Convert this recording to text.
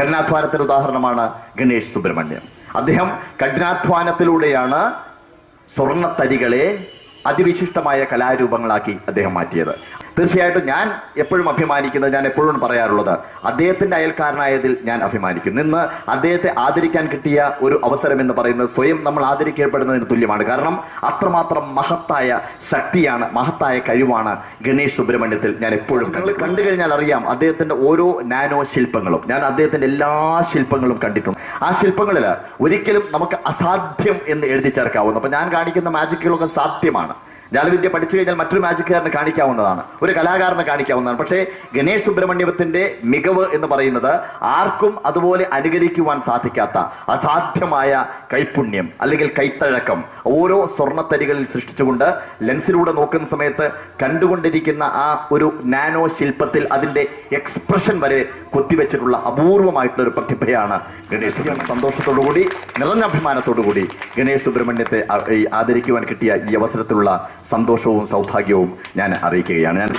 കഠിനാധ്വാനത്തിന്റെ ഉദാഹരണമാണ് ഗണേഷ് സുബ്രഹ്മണ്യം. അദ്ദേഹം കഠിനാധ്വാനത്തിലൂടെയാണ് സ്വർണത്തരികളെ അതിവിശിഷ്ടമായ കലാരൂപങ്ങളാക്കി അദ്ദേഹം മാറ്റിയത്. തീർച്ചയായിട്ടും ഞാൻ എപ്പോഴും അഭിമാനിക്കുന്നത് ഞാൻ എപ്പോഴും പറയാറുള്ളത് അദ്ദേഹത്തിന്റെ അയൽക്കാരനായതിൽ ഞാൻ അഭിമാനിക്കുന്നു ഇന്ന് അദ്ദേഹത്തെ ആദരിക്കാൻ കിട്ടിയ ഒരു അവസരം എന്ന് പറയുന്നത് സ്വയം നമ്മൾ ആദരിക്കപ്പെടുന്നതിന് തുല്യമാണ്. കാരണം അത്രമാത്രം മഹത്തായ ശക്തിയാണ് മഹത്തായ കഴിവാണ് ഗണേഷ് സുബ്രഹ്മണ്യത്തിൽ ഞാൻ എപ്പോഴും നിങ്ങൾ കണ്ടു കഴിഞ്ഞാൽ അറിയാം അദ്ദേഹത്തിന്റെ ഓരോ നാനോ ശില്പങ്ങളും ഞാൻ അദ്ദേഹത്തിന്റെ എല്ലാ ശില്പങ്ങളും കണ്ടിട്ടുണ്ട്. ആ ശില്പങ്ങളിൽ ഒരിക്കലും നമുക്ക് അസാധ്യം എന്ന് എഴുതി ചേർക്കാവുന്നു. അപ്പൊ ഞാൻ കാണിക്കുന്ന മാജിക്കുകളൊക്കെ സാധ്യമാണ്. ജാലവിദ്യ പഠിച്ചു കഴിഞ്ഞാൽ മറ്റൊരു മാജിക്കുകാരനെ കാണിക്കാവുന്നതാണ്. ഒരു കലാകാരനെ കാണിക്കാവുന്നതാണ്. പക്ഷേ ഗണേഷ് സുബ്രഹ്മണ്യത്തിന്റെ മികവ് എന്ന് പറയുന്നത് ആർക്കും അതുപോലെ അനുകരിക്കുവാൻ സാധിക്കാത്ത അസാധ്യമായ കൈപുണ്യം അല്ലെങ്കിൽ കൈത്തഴക്കം ഓരോ സ്വർണത്തരികളിൽ സൃഷ്ടിച്ചുകൊണ്ട് ലെൻസിലൂടെ നോക്കുന്ന സമയത്ത് കണ്ടുകൊണ്ടിരിക്കുന്ന ആ ഒരു നാനോ ശില്പത്തിൽ അതിന്റെ എക്സ്പ്രഷൻ വരെ കൊത്തിവെച്ചിട്ടുള്ള അപൂർവമായിട്ടുള്ള ഒരു പ്രതിഭയാണ് ഗണേഷ് സുബ്രഹ്മണ്യം. സന്തോഷത്തോടു കൂടി നിറഞ്ഞ അഭിമാനത്തോടു കൂടി ഗണേഷ് സുബ്രഹ്മണ്യത്തെ ആദരിക്കുവാൻ കിട്ടിയ ഈ അവസരത്തിലുള്ള സന്തോഷവും സൗഭാഗ്യവും ഞാൻ അറിയിക്കുകയാണ്. ഞാൻ